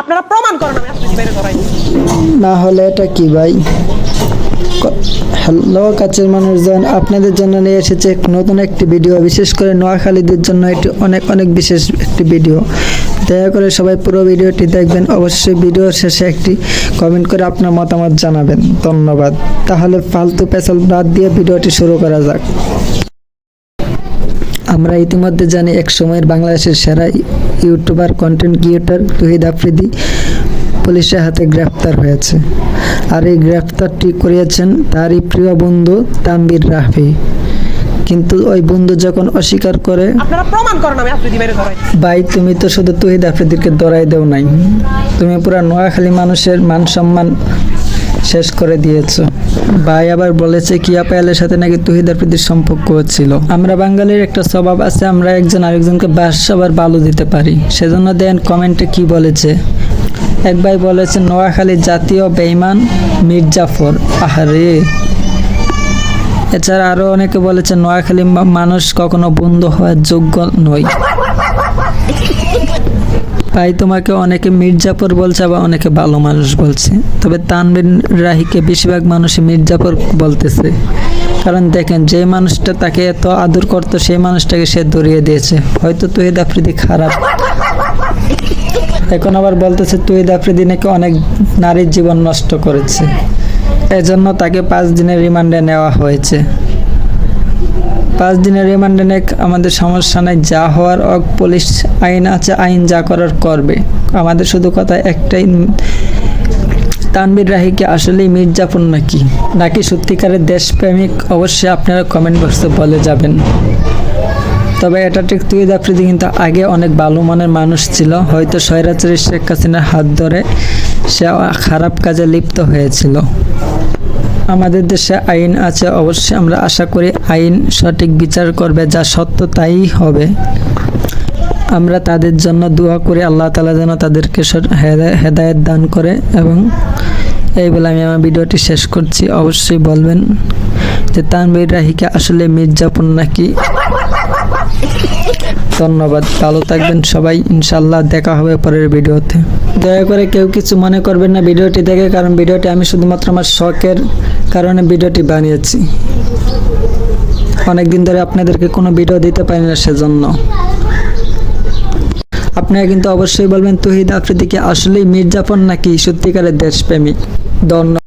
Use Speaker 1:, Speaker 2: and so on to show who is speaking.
Speaker 1: আপনারা প্রমাণ করেন, আমি আফ্রিদি বাইরে ধরাই
Speaker 2: না হলে এটা কি ভাই? হ্যালো, কাছের মানুষজন আপনাদের জন্য নিয়ে এসেছে নতুন একটি ভিডিও বিশেষ করে নোয়াখালীদের জন্য এটি অনেক অনেক বিশেষ একটি ভিডিও দয়া করে সবাই পুরো ভিডিওটি দেখবেন। অবশ্যই ভিডিওর শেষে একটি কমেন্ট করে আপনার মতামত জানাবেন। ধন্যবাদ। তাহলে ফালতু পেছাল বাদ দিয়ে ভিডিওটি শুরু করা যাক। আমরা ইতিমধ্যে জানি এক সময়ের বাংলাদেশের সেরা YouTuber content creator Tawhid Afridi পুলিশের হাতে গ্রেফতার হয়েছে। আর এই গ্রেফতারটি করিয়েছেন তারই প্রিয় বন্ধু তাম্বির রাফি কিন্তু ওই বন্ধু যখন অস্বীকার করে ভাই তুমি তো শুধু তুহিদ আফ্রিদিকে দরাই দেও নাই। তুমি পুরো নোয়াখালী মানুষের মান সম্মান শেষ করে দিয়েছ। ভাই আবার বলেছে কিয়া পায়ালের সাথে নাকি তুহিদ আফ্রিদির সম্পর্ক ছিল। আমরা বাঙালির একটা স্বভাব আছে, আমরা একজন আরেকজনকে বাস আবার বালু দিতে পারি। সেজন্য দেন কমেন্টে কি বলেছে? এক ভাই বলেছে, নোয়াখালী জাতীয় বেইমান মির্জাফর। আহারে। এছাড়া আরও অনেকে বলেছে, নোয়াখালী মানুষ কখনো বন্ধু হওয়ার যোগ্য নয়। ভাই, তোমাকে অনেকে মির্জাপুর বলছে আবার অনেকে ভালো মানুষ বলছে। তবে তানবিন রাহিকে বেশিরভাগ মানুষই মির্জাপুর বলতেছে। কারণ দেখেন, যে মানুষটা তাকে এত আদর করতো, সেই মানুষটাকে সে দরিয়ে দিয়েছে। হয়তো তুহিদ আফ্রিদি খারাপ। এখন আবার বলতেছে, তুহিদ আফ্রিদি নাকি অনেক নারীর জীবন নষ্ট করেছে। এজন্য তাকে পাঁচ দিনের রিমান্ডে নেওয়া হয়েছে। পাঁচ দিনের রিমান্ডে নেক, আমাদের সমস্যা নাই, যা হওয়ার অক পুলিশ আইন আছে, আইন যা করার করবে। আমাদের শুধু কথা একটাই তানবির রাহিকে আসলেই মির্জাপুর নাকি? নাকি সত্যিকারের দেশপ্রেমিক? অবশ্যই আপনারা কমেন্ট বক্সে বলে যাবেন। তবে এটা ঠিক তুই আফ্রিদি কিন্তু আগে অনেক ভালো মনের মানুষ ছিল। হয়তো স্বৈরাচারী শেখ হাসিনার হাত ধরে সে খারাপ কাজে লিপ্ত হয়েছিল। আমাদের দেশে আইন আছে, অবশ্যই আমরা আশা করি আইন সঠিক বিচার করবে, যা সত্য তাই হবে। আমরা তাদের জন্য দোয়া করি, আল্লাহ তালা যেন তাদেরকে হেদায়ত হেদা- হেদায়েত দান করে এবং এই বলে আমি আমার ভিডিওটি শেষ করছি। অবশ্যই বলবেন যে তানবীর রাহিকা আসলে মির্জাপুর নাকি ধন্যবাদ, ভালো থাকবেন সবাই ইনশাল্লাহ দেখা হবে পরের ভিডিওতে। দয়া করে কেউ কিছু মনে করবেন না ভিডিওটি দেখে, কারণ ভিডিওটি আমি শুধুমাত্র আমার শখের কারণে ভিডিওটি বানিয়েছি। অনেকদিন ধরে আপনাদেরকে কোনো ভিডিও দিতে পারি না সেজন্য। আপনারা কিন্তু অবশ্যই বলবেন, তুহিদ আফ্রিদিকে আসলেই মির্জাফর নাকি সত্যিকারের দেশপ্রেমিক? ধন্যবাদ।